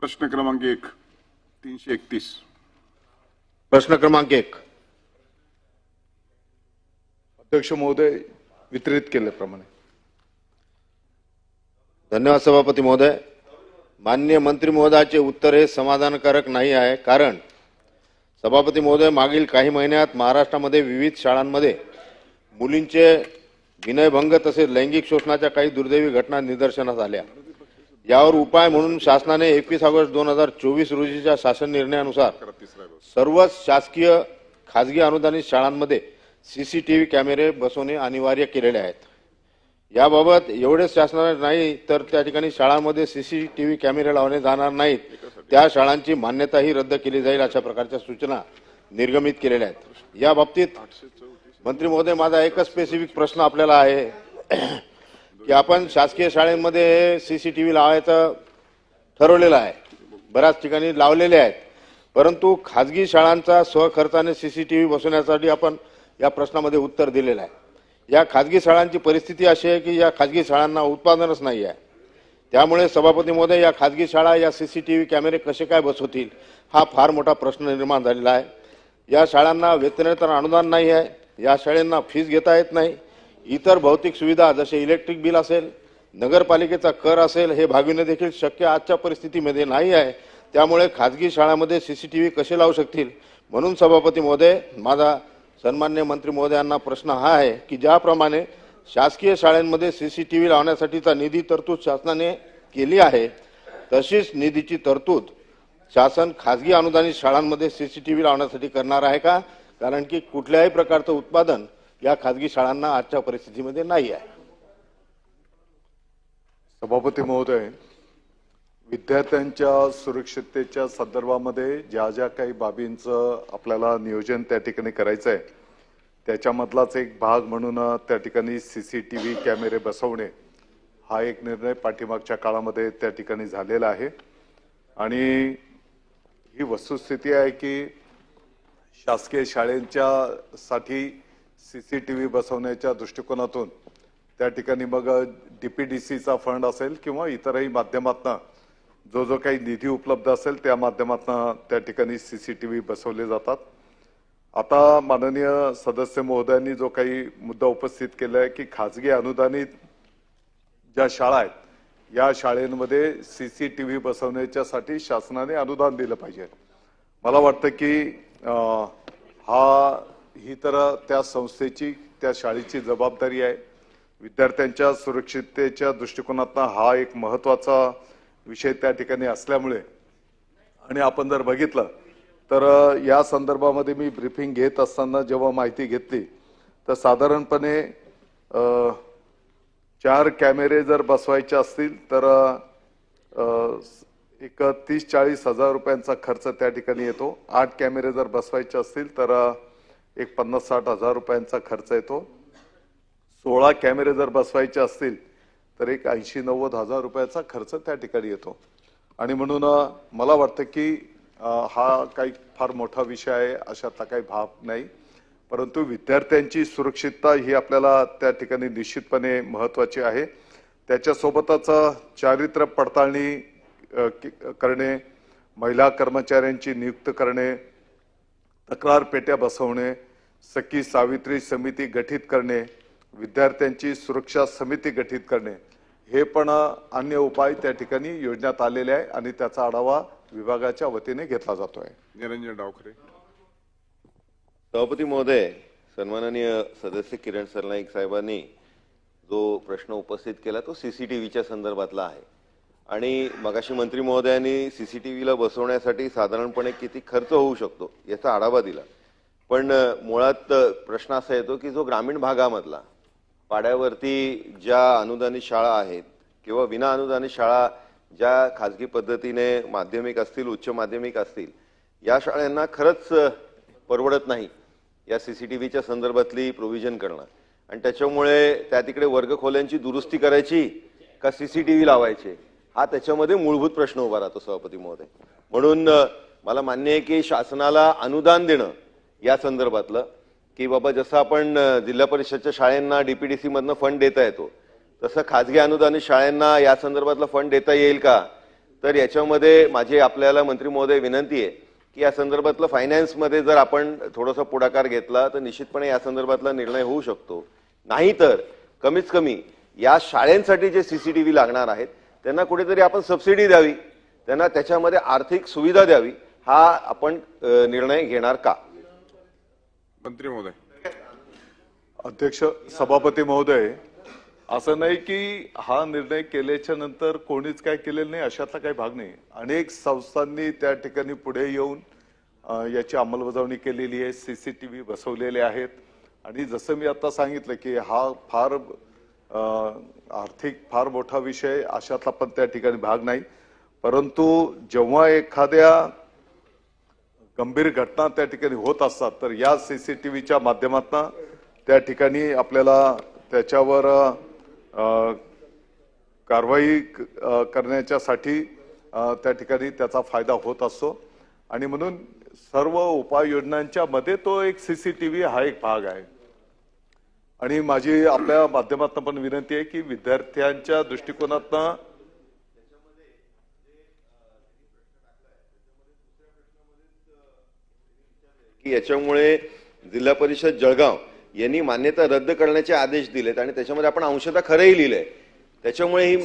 प्रश्न क्रमांक एक तीनशे एकतीस. प्रश्न क्रमांक एक. अध्यक्ष महोदय वितरित केल्याप्रमाणे. धन्यवाद सभापती महोदय. मान्य मंत्री महोदयाचे उत्तर हे समाधानकारक नाही आहे कारण सभापती महोदय मागील काही महिन्यात महाराष्ट्रामध्ये विविध शाळांमध्ये मुलींचे विनयभंग तसेच लैंगिक शोषणाच्या काही दुर्दैवी घटना निदर्शनास आल्या. यावर उपाय म्हणून शासनाने एकवीस ऑगस्ट दोन हजार चोवीस रोजीच्या शासन निर्णयानुसार सर्वच शासकीय खाजगी अनुदानित शाळांमध्ये सीसीटीव्ही कॅमेरे बसवणे अनिवार्य केलेले आहेत. याबाबत एवढेच शासनाने नाही तर त्या ठिकाणी शाळांमध्ये सीसीटीव्ही कॅमेरे लावले जाणार नाहीत. त्या शाळांची मान्यताही रद्द केली जाईल अशा प्रकारच्या सूचना निर्गमित केलेल्या आहेत. या बाबतीत मंत्री महोदय माझा एकच स्पेसिफिक प्रश्न आपल्याला आहे. की आपण शासकीय शाळेमध्ये व्ही लावायचं ठरवलेलं आहे. बऱ्याच ठिकाणी लावलेले आहेत. परंतु खाजगी शाळांचा स्वखर्चाने व्ही बसवण्यासाठी आपण या प्रश्नामध्ये उत्तर दिलेलं आहे. या खाजगी शाळांची परिस्थिती अशी आहे की या खाजगी शाळांना उत्पादनच नाही आहे. त्यामुळे सभापती महोदय या खाजगी शाळा या सी सी टी व्ही कॅमेरे कसे काय बसवतील हा फार मोठा प्रश्न निर्माण झालेला आहे. या शाळांना वेतनेतर अनुदान नाही आहे. या शाळांना फीज घेता येत नाही. इतर भौतिक सुविधा जसे इलेक्ट्रिक बिल असेल नगरपालिकेचा कर असेल हे भागविणे देखील शक्य आजच्या परिस्थितीमध्ये नाही आहे. त्यामुळे खाजगी शाळांमध्ये सी सी टी व्ही कसे लावू शकतील? म्हणून सभापती महोदय माझा सन्मान्य मंत्री महोदयांना प्रश्न हा आहे की ज्याप्रमाणे शासकीय शाळांमध्ये सी सी टी व्ही लावण्यासाठीचा निधी तरतूद शासनाने केली आहे तशीच निधीची तरतूद शासन खाजगी अनुदानित शाळांमध्ये सी सी टी व्ही लावण्यासाठी करणार आहे का? कारण की कुठल्याही प्रकारचं उत्पादन या खाजगी शाळांना आजच्या परिस्थितीमध्ये नाही आहे. सभापती महोदय विद्यार्थ्यांच्या सुरक्षिततेच्या संदर्भामध्ये ज्या ज्या काही बाबींचं आपल्याला नियोजन त्या ठिकाणी करायचं आहे त्याच्यामधलाच एक भाग म्हणून त्या ठिकाणी सी सी टी व्ही कॅमेरे बसवणे हा एक निर्णय पाठीमागच्या काळामध्ये त्या ठिकाणी झालेला आहे. आणि ही वस्तुस्थिती आहे की शासकीय शाळेंच्या साठी सी सी टी व्ही बसवण्याच्या दृष्टिकोनातून त्या ठिकाणी मग डीपीडीसीचा फंड असेल किंवा इतरही माध्यमातून जो जो काही निधी उपलब्ध असेल त्या माध्यमातून त्या ठिकाणी सी सी टी व्ही बसवले जातात. आता माननीय सदस्य महोदयांनी जो काही मुद्दा उपस्थित केला आहे की खाजगी अनुदानित ज्या शाळा आहेत या शाळेमध्ये सी सी टी व्ही बसवण्याच्यासाठी शासनाने अनुदान दिलं पाहिजे. मला वाटतं की तर त्या संस्थेची त्या शाळेची जबाबदारी आहे. विद्यार्थ्यांच्या सुरक्षिततेच्या दृष्टिकोनातनं हा एक महत्त्वाचा विषय त्या ठिकाणी असल्यामुळे. आणि आपण जर बघितलं तर या संदर्भामध्ये मी ब्रीफिंग घेत असताना जेव्हा माहिती घेतली तर साधारणपणे चार कॅमेरे जर बसवायचे असतील तर एक तीस चाळीस हजार रुपयांचा खर्च त्या ठिकाणी येतो. आठ कॅमेरे जर बसवायचे असतील तर एक पन्नास साठ हजार रुपयांचा खर्च येतो. सोळा कॅमेरे जर बसवायचे असतील तर एक ऐंशी नव्वद हजार रुपयाचा खर्च त्या ठिकाणी येतो. आणि म्हणून मला वाटतं की हा काही फार मोठा विषय आहे अशातला काही भाव नाही. परंतु विद्यार्थ्यांची सुरक्षितता ही आपल्याला त्या ठिकाणी निश्चितपणे महत्वाची आहे. त्याच्यासोबतच चारित्र्य पडताळणी करणे महिला कर्मचाऱ्यांची नियुक्त करणे तक्रार पेट्या बसवणे सखी सावित्री समिती गठीत करणे विद्यार्थ्यांची सुरक्षा समिती गठीत करणे हे पण अन्य उपाय त्या ठिकाणी योजण्यात आलेले आहे आणि त्याचा आढावा विभागाच्या वतीने घेतला जातोय. निरंजन डावखरे. सभापती महोदय सन्माननीय सदस्य किरण सरनाईक साहेबांनी जो प्रश्न उपस्थित केला तो सीसीटीव्हीच्या संदर्भातला आहे. आणि मगाशी मंत्री महोदयांनी सी सी टी व्हीला बसवण्यासाठी साधारणपणे किती खर्च होऊ शकतो याचा आढावा दिला. पण मुळात प्रश्न असा येतो की जो ग्रामीण भागामधला पाड्यावरती ज्या अनुदानित शाळा आहेत किंवा विना अनुदानित शाळा ज्या खाजगी पद्धतीने माध्यमिक असतील उच्च माध्यमिक असतील या शाळांना खरंच परवडत नाही या सी सी टी व्हीच्या संदर्भातली प्रोव्हिजन करणं. आणि त्याच्यामुळे त्या तिकडे वर्गखोल्यांची दुरुस्ती करायची का सी सी टी व्ही लावायचे? हा त्याच्यामध्ये मूलभूत प्रश्न उभा राहतो सभापती महोदय. म्हणून मला मान्य आहे की शासनाला अनुदान देणं या संदर्भातलं की बाबा जसं आपण जिल्हा परिषदच्या शाळांना डीपीडीसी मधनं फंड देता येतो तसं खाजगी अनुदानित शाळांना या संदर्भातला फंड देता येईल का? तर याच्यामध्ये माझी आपल्याला मंत्री महोदय विनंती आहे की या संदर्भातलं फायनान्समध्ये जर आपण थोडासा पुढाकार घेतला तर निश्चितपणे या संदर्भातला निर्णय होऊ शकतो. नाहीतर कमीत कमी या शाळेंसाठी जे सीसीटीव्ही लागणार आहेत त्यांना कुठेतरी आपण सबसिडी द्यावी. त्यांना त्याच्यामध्ये आर्थिक सुविधा द्यावी. हा आपण निर्णय घेणार का? मंत्री महोदय. अध्यक्ष सभापती महोदय असं नाही की हा निर्णय केल्याच्यानंतर कोणीच काय केलेलं नाही अशातला काही भाग नाही. अनेक संस्थांनी त्या ठिकाणी पुढे येऊन याची अंमलबजावणी केलेली आहे सीसीटीव्ही बसवलेले आहेत. आणि जसं मी आता सांगितलं की हा फार आर्थिक फार मोठा विषय अशातला पण त्या ठिकाणी भाग नाही. परंतु जेव्हा एखाद्या गंभीर घटना त्या ठिकाणी होत असतात तर या सी सी टी व्हीच्या माध्यमातून त्या ठिकाणी आपल्याला त्याच्यावर कारवाई करण्याच्यासाठी त्या ठिकाणी त्याचा फायदा होत असतो. आणि म्हणून सर्व उपाययोजनांच्या मध्ये तो एक सी सी टी व्ही हा एक भाग आहे. आणि माझी आपल्या माध्यमातून पण विनंती आहे की विद्यार्थ्यांच्या दृष्टिकोनातनं की याच्यामुळे जिल्हा परिषद जळगाव यांनी मान्यता रद्द करण्याचे आदेश दिलेत आणि त्याच्यामध्ये आपण अंशतः खरंही लिहिलंय. त्याच्यामुळे ही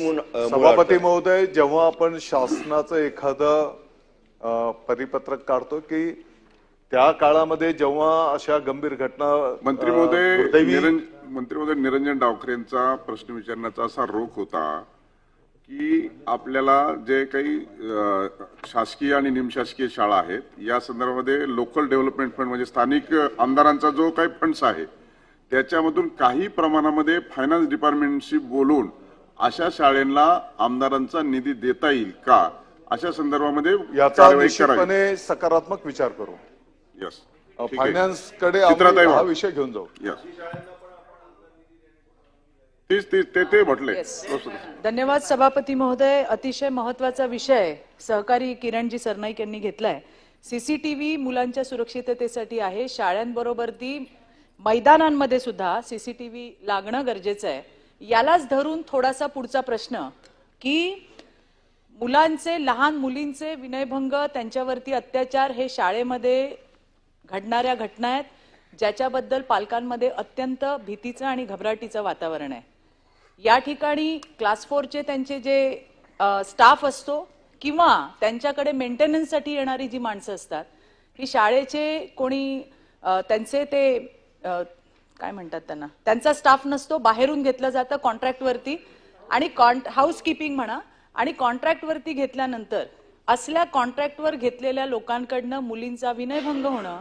सभापती महोदय जेव्हा आपण शासनाचं एखादं परिपत्रक काढतो की त्या काळामध्ये जेव्हा अशा गंभीर घटना मंत्री महोदय मंत्री महोदय निरंजन डावखरेंचा प्रश्न विचारण्याचा असा रोख होता की आपल्याला जे काही शासकीय आणि निमशासकीय शाळा आहेत या संदर्भामध्ये लोकल डेव्हलपमेंट फंड म्हणजे स्थानिक आमदारांचा जो काही फंड्स आहे त्याच्यामधून काही प्रमाणामध्ये फायनान्स डिपार्टमेंटशी बोलून अशा शाळेला आमदारांचा निधी देता येईल का? अशा संदर्भामध्ये याचा सकारात्मक विचार करू. यस फायनान्सकडे हा. विषय घेऊन जाऊ. तीच तीच ते ते म्हटले. धन्यवाद सभापती महोदय. अतिशय महत्त्वाचा विषय सहकारी किरणजी सरनाईक यांनी घेतलाय. सीसीटीव्ही मुलांच्या सुरक्षिततेसाठी आहे. शाळांबरोबर ती मैदानांमध्ये सुद्धा सीसीटीव्ही लागणं गरजेचं आहे. यालाच धरून थोडासा पुढचा प्रश्न की मुलांचे लहान मुलींचे विनयभंग त्यांच्यावरती अत्याचार हे शाळेमध्ये घडणाऱ्या घटना आहेत ज्याच्याबद्दल पालकांमध्ये अत्यंत भीतीचं आणि घबराटीचं वातावरण आहे. या ठिकाणी क्लास फोरचे त्यांचे जे स्टाफ असतो किंवा त्यांच्याकडे मेंटेनन्ससाठी येणारी जी माणसं असतात ही शाळेचे कोणी त्यांचे ते काय म्हणतात त्यांना त्यांचा स्टाफ नसतो बाहेरून घेतलं जातं कॉन्ट्रॅक्टवरती आणि कॉन्ट हाऊसकीपिंग म्हणा आणि कॉन्ट्रॅक्टवरती घेतल्यानंतर असल्या कॉन्ट्रॅक्टवर घेतलेल्या लोकांकडनं मुलींचा विनयभंग होणं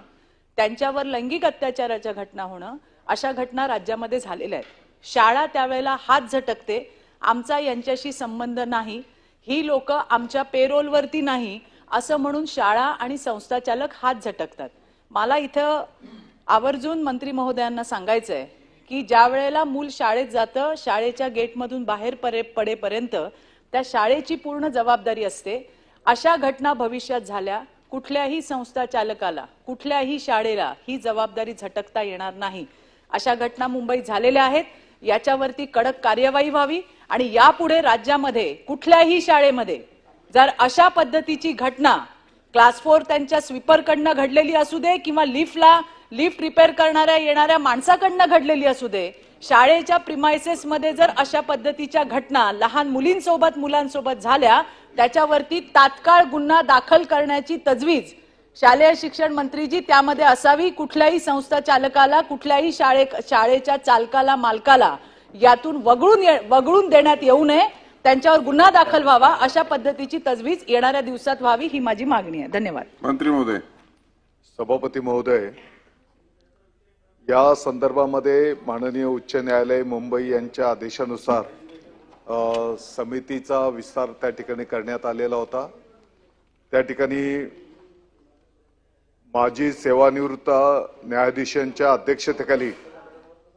त्यांच्यावर लैंगिक अत्याचाराच्या घटना होणं अशा घटना राज्यामध्ये झालेल्या आहेत. शाळा त्यावेळेला हात झटकते. आमचा यांच्याशी संबंध नाही. ही लोक आमच्या पेरोलवरती नाही असं म्हणून शाळा आणि संस्थाचालक हात झटकतात. मला इथं आवर्जून मंत्री महोदयांना सांगायचं आहे की ज्या वेळेला मूल शाळेत जातं शाळेच्या गेटमधून बाहेर परे पडेपर्यंत त्या शाळेची पूर्ण जबाबदारी असते. अशा घटना भविष्यात झाल्या. कुठल्याही संस्था चालकाला कुठल्याही शाळेला ही जबाबदारी झटकता येणार नाही. अशा घटना मुंबईत झालेल्या आहेत. याच्यावरती कडक कार्यवाही व्हावी आणि यापुढे राज्यामध्ये कुठल्याही शाळेमध्ये जर अशा पद्धतीची घटना क्लास फोर त्यांच्या स्वीपरकडनं घडलेली असू दे किंवा लिफ्टला लिफ्ट रिपेअर करणाऱ्या येणाऱ्या माणसाकडनं घडलेली असू दे शाळेच्या प्रिमायसेस मध्ये जर अशा पद्धतीच्या घटना लहान मुलींसोबत मुलांसोबत झाल्या त्याच्यावरती तात्काळ गुन्हा दाखल करण्याची तजवीज शालेय शिक्षण मंत्रीजी त्यामध्ये असावी कुठल्याही संस्था चालकाला कुठल्याही शाळे शाळेच्या चालकाला मालकाला यातून वगळून वगळून देण्यात येऊ नये त्यांच्यावर गुन्हा दाखल व्हावा अशा पद्धतीची तजवीज येणाऱ्या दिवसात व्हावी ही माझी मागणी आहे. धन्यवाद. मंत्री महोदय. सभापती महोदय या संदर्भामध्ये माननीय उच्च न्यायालय मुंबई यांच्या आदेशानुसार समितीचा विस्तार त्या ठिकाणी करण्यात आलेला होता. त्या ठिकाणी माजी सेवानिवृत्त न्यायाधीशांच्या अध्यक्षतेखाली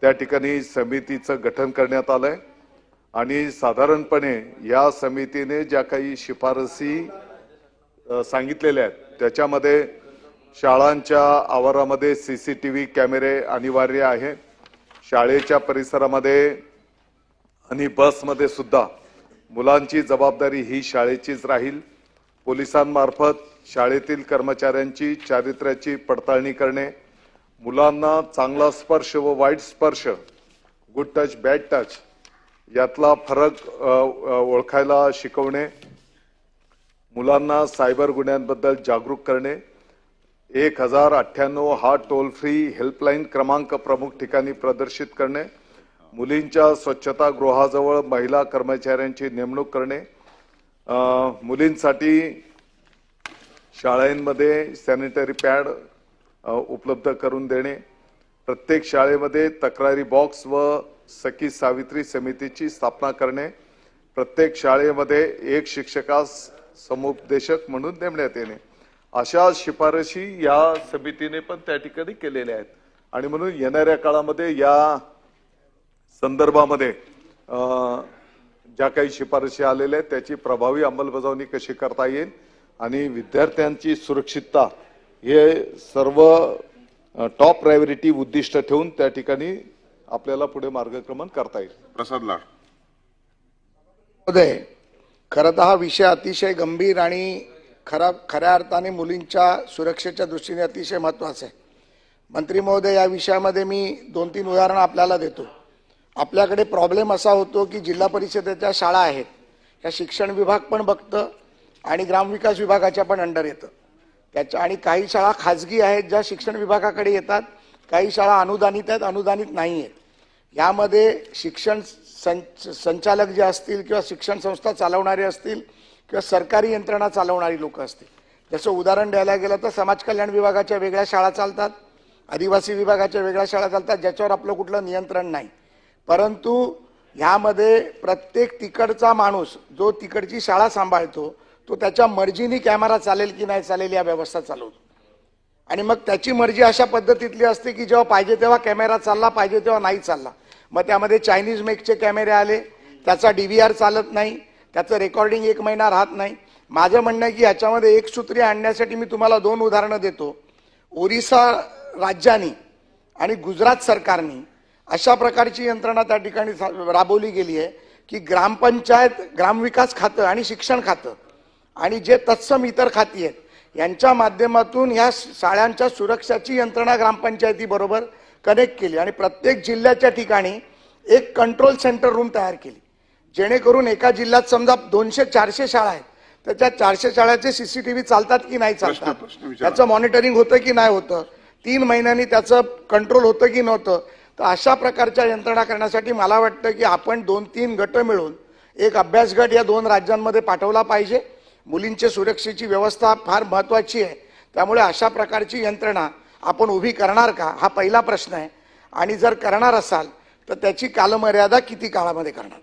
त्या ठिकाणी समितीचं गठन करण्यात आलंय. आणि साधारणपणे या समितीने ज्या काही शिफारसी सांगितलेल्या आहेत त्याच्यामध्ये शाळांच्या आवारामध्ये सीसीटीव्ही कॅमेरे अनिवार्य आहे. शाळेच्या परिसरामध्ये आणि बसमध्ये सुद्धा मुलांची जबाबदारी ही शाळेचीच राहील. पोलिसांमार्फत शाळेतील कर्मचाऱ्यांची चारित्र्याची पडताळणी करणे मुलांना चांगला स्पर्श व वाईट स्पर्श गुड टच बॅड टच यातला फरक ओळखायला शिकवणे मुलांना सायबर गुन्ह्यांबद्दल जागरूक करणे एक हजार अठ्ठ्याण्णव हा टोल फ्री हेल्पलाईन क्रमांक प्रमुख ठिकाणी प्रदर्शित करणे मुलींच्या स्वच्छतागृहाजवळ महिला कर्मचाऱ्यांची नेमणूक करणे मुलींसाठी शाळांमध्ये सॅनिटरी पॅड उपलब्ध करून देणे प्रत्येक शाळेमध्ये तक्रारी बॉक्स व सखी सावित्री समितीची स्थापना करणे प्रत्येक शाळेमध्ये एक शिक्षकास समुपदेशक म्हणून नेमण्यात येणे. अशा शिफारशी या समितीने पण त्या ठिकाणी केलेल्या आहेत. आणि म्हणून येणाऱ्या काळामध्ये या संदर्भामध्ये अ, ज्या काही शिफारशी आलेल्या आहेत त्याची प्रभावी अंमलबजावणी कशी करता येईल आणि विद्यार्थ्यांची सुरक्षितता हे सर्व टॉप प्रायोरिटी उद्दिष्ट ठेवून त्या ठिकाणी आपल्याला पुढे मार्गक्रमण करता येईल. प्रसाद लाड. खरं तर हा विषय अतिशय गंभीर आणि खरा खऱ्या अर्थाने मुलींच्या सुरक्षेच्या दृष्टीने अतिशय महत्त्वाचं आहे. मंत्री महोदय या विषयामध्ये मी दोन तीन उदाहरणं आपल्याला देतो. आपल्याकडे प्रॉब्लेम असा होतो की जिल्हा परिषदेच्या शाळा आहेत. या शिक्षण विभाग पण बघतं आणि ग्रामविकास विभागाच्या पण अंडर येतं. त्याच्या आणि काही शाळा खाजगी आहेत ज्या शिक्षण विभागाकडे येतात. काही शाळा अनुदानित आहेत अनुदानित नाही आहेत. यामध्ये शिक्षण संच संचालक जे असतील किंवा शिक्षण संस्था चालवणारे असतील किंवा सरकारी यंत्रणा चालवणारी लोक असतील. जसं उदाहरण द्यायला गेलं तर समाज कल्याण विभागाच्या वेगळ्या शाळा चालतात आदिवासी विभागाच्या वेगळ्या शाळा चालतात ज्याच्यावर आपलं कुठलं नियंत्रण नाही. परंतु ह्यामध्ये प्रत्येक तिकडचा माणूस जो तिकडची शाळा सांभाळतो तो त्याच्या मर्जीनी कॅमेरा चालेल की नाही चालेल या व्यवस्था चालवतो. आणि मग त्याची मर्जी अशा पद्धतीतली असते की जेव्हा पाहिजे तेव्हा कॅमेरा चालला पाहिजे तेव्हा नाही चालला. मग त्यामध्ये चायनीज मेकचे कॅमेरे आले त्याचा डी व्ही आर चालत नाही त्याचं रेकॉर्डिंग एक महिना राहत नाही. माझं म्हणणं आहे की याच्यामध्ये एक सूत्री आणण्यासाठी मी तुम्हाला दोन उदाहरणं देतो. ओरिसा राज्याने आणि गुजरात सरकारने अशा प्रकारची यंत्रणा त्या ठिकाणी राबवली गेली आहे की ग्रामपंचायत ग्रामविकास खातं आणि शिक्षण खातं आणि जे तत्सम इतर खाती आहेत यांच्या माध्यमातून ह्या शाळांच्या सुरक्षाची यंत्रणा ग्रामपंचायतीबरोबर कनेक्ट केली आणि प्रत्येक जिल्ह्याच्या ठिकाणी एक कंट्रोल सेंटर रूम तयार केली. जेणेकरून एका जिल्ह्यात समजा दोनशे चारशे शाळा आहेत तर त्या चारशे शाळाचे सीसीटीव्ही चालतात की नाही चालतात. त्याचं मॉनिटरिंग होतं की नाही होतं? तीन महिन्यांनी त्याचं कंट्रोल होतं की नव्हतं? तर अशा प्रकारच्या यंत्रणा करण्यासाठी मला वाटतं की आपण दोन तीन गट मिळून एक अभ्यास गट या दोन राज्यांमध्ये पाठवला पाहिजे. मुलींच्या सुरक्षेची व्यवस्था फार महत्वाची आहे. त्यामुळे अशा प्रकारची यंत्रणा आपण उभी करणार का? हा पहिला प्रश्न आहे. आणि जर करणार असाल तर त्याची कालमर्यादा किती काळामध्ये करणार?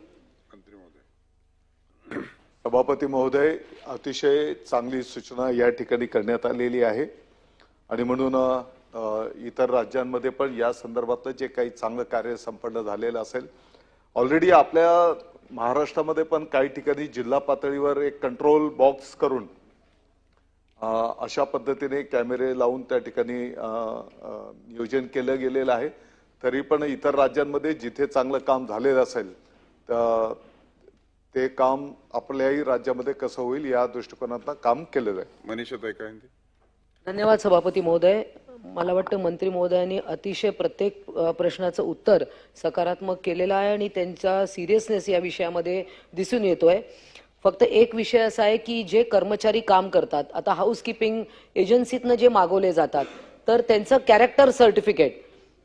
सभापती महोदय अतिशय चांगली सूचना या ठिकाणी करण्यात आलेली आहे. आणि म्हणून इतर राज्यांमध्ये पण या संदर्भातलं जे काही चांगलं कार्य संपन्न झालेलं असेल ऑलरेडी आपल्या महाराष्ट्रामध्ये पण काही ठिकाणी जिल्हा पातळीवर एक कंट्रोल बॉक्स करून अशा पद्धतीने कॅमेरे लावून त्या ठिकाणी नियोजन केलं गेलेलं आहे. तरी पण इतर राज्यांमध्ये जिथे चांगलं काम झालेलं असेल तर ते काम आपल्याही राज्यामध्ये कसं होईल या दृष्टिकोनातनं काम केलेलं आहे. मनीषा ताई काय म्हणते? धन्यवाद सभापती महोदय. मला वाटतं मंत्री महोदयांनी अतिशय प्रत्येक अ, प्रश्नाचं उत्तर सकारात्मक केलेलं आहे आणि त्यांचा सिरियसनेस या विषयामध्ये दिसून येतोय. फक्त एक विषय असा आहे की जे कर्मचारी काम करतात आता हाऊसकीपिंग एजन्सीतनं जे मागवले जातात तर त्यांचं कॅरेक्टर सर्टिफिकेट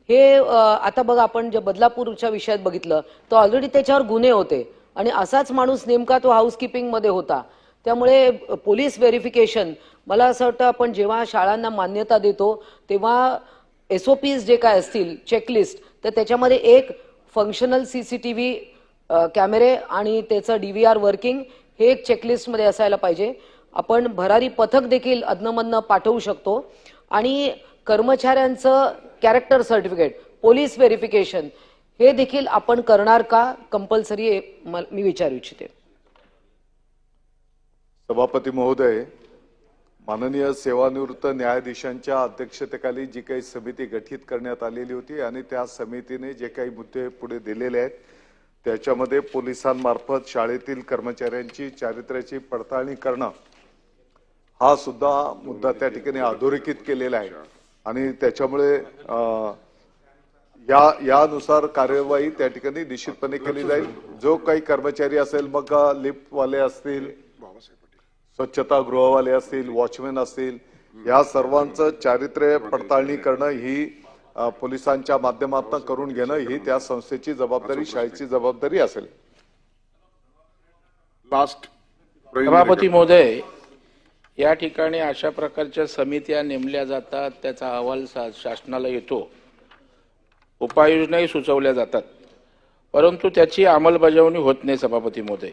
हे अ, आता बघा आपण जे बदलापूरच्या विषयात बघितलं तर ऑलरेडी त्याच्यावर गुन्हे होते. आणि असाच माणूस नेमका तो हाऊसकीपिंगमध्ये होता. त्यामुळे पोलीस व्हेरिफिकेशन मला असं वाटतं आपण जेव्हा शाळांना मान्यता देतो तेव्हा एस ओ पीज जे काय असतील चेकलिस्ट तर त्याच्यामध्ये एक functional C C T V कॅमेरे आणि त्याचं डी व्ही आर वर्किंग हे एक चेकलिस्टमध्ये असायला पाहिजे. आपण भरारी पथक देखील अदनमधनं पाठवू शकतो. आणि कर्मचाऱ्यांचं कॅरेक्टर सर्टिफिकेट पोलीस व्हेरिफिकेशन हे देखील आपण करणार का कंपल्सरी मी विचारू इच्छिते. सभापती महोदय माननीय सेवानिवृत्त न्यायाधीशांच्या अध्यक्षतेखाली जी काही समिती गठीत करण्यात आलेली होती आणि त्या समितीने जे काही मुद्दे पुढे दिलेले आहेत त्याच्यामध्ये पोलिसांमार्फत शाळेतील कर्मचाऱ्यांची चारित्र्याची पडताळणी करणं हा सुद्धा मुद्दा त्या ठिकाणी अधोरेखित केलेला आहे. आणि त्याच्यामुळे अं, या यानुसार कार्यवाही त्या ठिकाणी निश्चितपणे केली जाईल. जो काही कर्मचारी असेल मग लिफ्टवाले असतील स्वच्छता गृहवाले असतील वॉचमॅन असतील या सर्वांचं चारित्र्य पडताळणी करणं ही पोलिसांच्या माध्यमातून करून घेणं ही त्या संस्थेची जबाबदारी शाळेची जबाबदारी असेल. लास्ट सभापती महोदय या ठिकाणी अशा प्रकारच्या समित्या नेमल्या जातात त्याचा अहवाल शा- शासनाला येतो. उपाययोजनाही सुचवल्या जातात. परंतु त्याची अंमलबजावणी होत नाही सभापती महोदय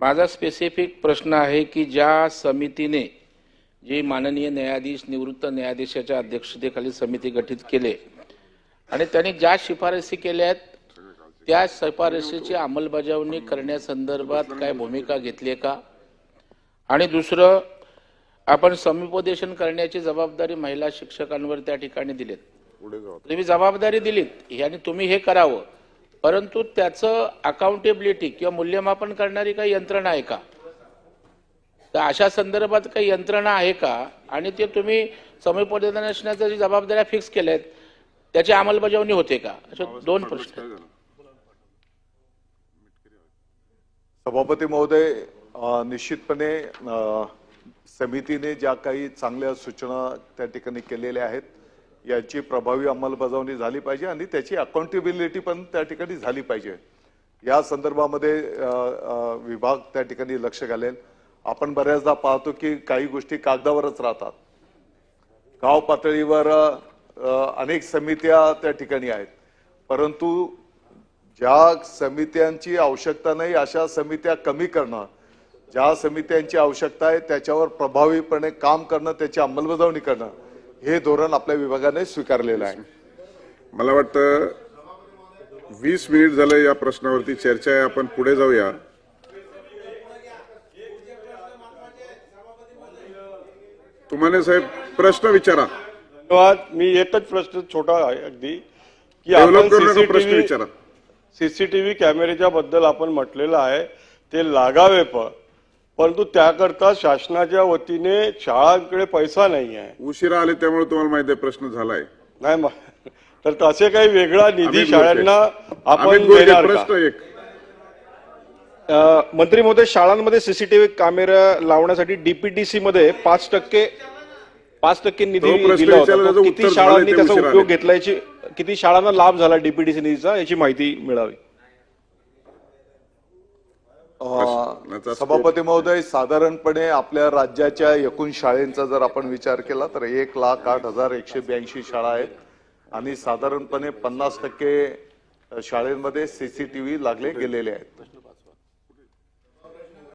माझा स्पेसिफिक प्रश्न आहे की ज्या समितीने जे माननीय न्यायाधीश निवृत्त न्यायाधीशाच्या अध्यक्षतेखाली समिती गठीत केले आणि त्यांनी ज्या शिफारसी केल्या आहेत त्या शिफारसीची अंमलबजावणी करण्यासंदर्भात काय भूमिका घेतली आहे का? आणि दुसरं आपण समुपदेशन करण्याची जबाबदारी महिला शिक्षकांवर त्या ठिकाणी दिलीत. तुम्ही जबाबदारी दिलीत आणि तुम्ही हे करावं. परंतु त्याचं अकाउंटेबिलिटी किंवा मूल्यमापन करणारी काही यंत्रणा आहे का? तर अशा संदर्भात काही यंत्रणा आहे का? आणि ते तुम्ही समुपदेशनाच्या जी जबाबदाऱ्या फिक्स केल्या आहेत त्याची अंमलबजावणी होते का? असे दोन प्रश्न. सभापती महोदय निश्चितपणे समितीने ज्या काही चांगल्या सूचना त्या ठिकाणी केलेल्या आहेत. याची प्रभावी अंमलबजावणी झाली पाहिजे आणि त्याची अकाउंटेबिलिटी पण त्या ठिकाणी झाली पाहिजे. या संदर्भामध्ये विभाग त्या ठिकाणी लक्ष घालेल. आपण बऱ्याचदा पाहतो की काही गोष्टी कागदावरच राहतात. गाव पातळीवर अनेक समित्या त्या ठिकाणी आहेत. परंतु ज्या समित्यांची आवश्यकता नाही अशा समित्या कमी करणं ज्या समित्यांची आवश्यकता आहे त्याच्यावर प्रभावीपणे काम करणं त्याची अंमलबजावणी करणं हे धोरण आपल्या विभागाने स्वीकारलेलं आहे. मला वाटतं वीस मिनिट झालं या प्रश्नावरती चर्चा आहे. आपण पुढे जाऊया. तुम्हाला साहेब प्रश्न विचारा. धन्यवाद. मी एकच प्रश्न छोटा आहे अगदी. की डेव्हलप करू नका प्रश्न विचारा. सीसीटीव्ही कॅमेऱ्याच्या बद्दल आपण म्हटलेलं आहे. ते लागावे पण. परंतु त्याकरता शासनाच्या वतीने शाळांकडे पैसा नाही आहे उशिरा आले त्यामुळे तुम्हाला माहिती आहे प्रश्न झालाय नाही मग तर तसे काही वेगळा निधी अमित शाळांना. आपण अमित गोरखे, देणार का? प्रश्न एक अ, मंत्री महोदय शाळांमध्ये सीसीटीव्ही कॅमेरा लावण्यासाठी डीपीटीसी मध्ये पाच टक्के पाच टक्के निधी तो प्रश्न दिला होता विचारला, तो त्याचं किती उत्तर शाळांनी ते त्याचा उशिरा उपयोग. घेतला याची किती शाळांना लाभ झाला डीपीटीसी निधीचा याची माहिती मिळावी सभापती महोदय साधारणपणे आपल्या राज्याच्या एकूण शाळेंचा जर आपण विचार केला तर एक लाख आठ हजार एकशे ब्याऐंशी शाळा आहेत. आणि साधारणपणे पन्नास टक्के शाळेमध्ये सीसीटीव्ही लागले गेलेले आहेत.